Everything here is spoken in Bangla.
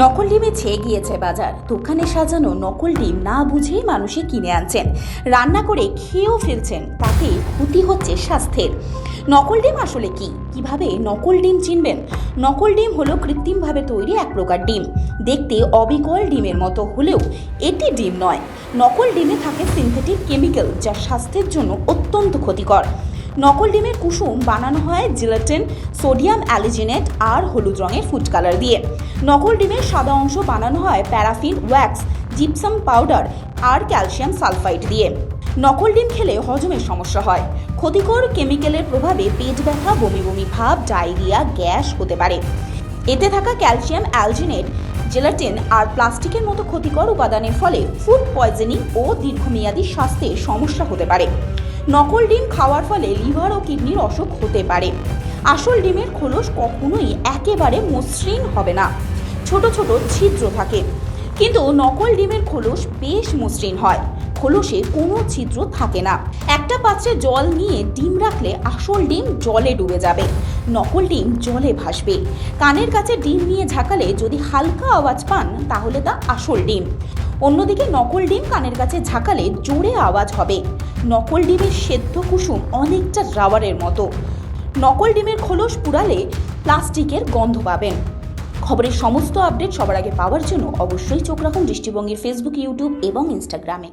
নকল ডিমে ছেয়ে গিয়েছে বাজার। দোকানে সাজানো নকল ডিম না বুঝেই মানুষে কিনে আনছেন। রান্না করে খেয়েও ফেলছেন, তাতে ক্ষতি হচ্ছে স্বাস্থ্যের। নকল ডিম আসলে কি? কীভাবে নকল ডিম চিনবেন? নকল ডিম হলো কৃত্রিমভাবে তৈরি এক প্রকার ডিম। দেখতে অবিকল ডিমের মতো হলেও এটি ডিম নয়। নকল ডিমে থাকে সিনথেটিক কেমিক্যাল যা স্বাস্থ্যের জন্য অত্যন্ত ক্ষতিকর। নকল ডিমের কুসুম বানানো হয় জিলেটিন, সোডিয়াম অ্যালিজিনেট আর হলুদ রঙের ফুড কালার দিয়ে। নকল ডিমের সাদা অংশ বানানো হয় প্যারাফিন, ওয়্যাক্স, জিপসাম পাউডার আর ক্যালসিয়াম সালফাইড দিয়ে। নকল ডিম খেলে হজমের সমস্যা হয়। ক্ষতিকর কেমিক্যালের প্রভাবে পেট ব্যথা, বমি বমি ভাব, ডায়রিয়া, গ্যাস হতে পারে। এতে থাকা ক্যালসিয়াম অ্যালজিনেট, জেলাটিন আর প্লাস্টিকের মতো ক্ষতিকর উপাদানের ফলে ফুড পয়জনিং ও দীর্ঘমেয়াদী স্বাস্থ্যে সমস্যা হতে পারে। নকল ডিম খাওয়ার ফলে লিভার ও কিডনির অসুখ হতে পারে। আসল ডিমের খোলস কখনোই একেবারে মসৃণ হবে না। ছোট ছোট ছিদ্র থাকে। কিন্তু নকল ডিমের খোলস বেশ মসৃণ হয়। খোলসে কোনো ছিদ্র থাকে না। একটা পাত্রে জল নিয়ে ডিম রাখলে আসল ডিম জলে ডুবে যাবে। নকল ডিম জলে ভাসবে। কানের কাছে ডিম নিয়ে ঝাঁকালে যদি হালকা আওয়াজ পান, তাহলে তা আসল ডিম। অন্যদিকে নকল ডিম কানের কাছে ঝাঁকালে জোরে আওয়াজ হবে। নকল ডিমের সেদ্ধ কুসুম অনেকটা রাবারের মতো। নকল ডিমের খোলস পুড়ালে প্লাস্টিকের গন্ধ পাবেন। খবরের সমস্ত আপডেট সবার আগে পাওয়ার জন্য অবশ্যই চোখ রাখুন দৃষ্টিভঙ্গির ফেসবুক ইউটিউব এবং ইনস্টাগ্রামে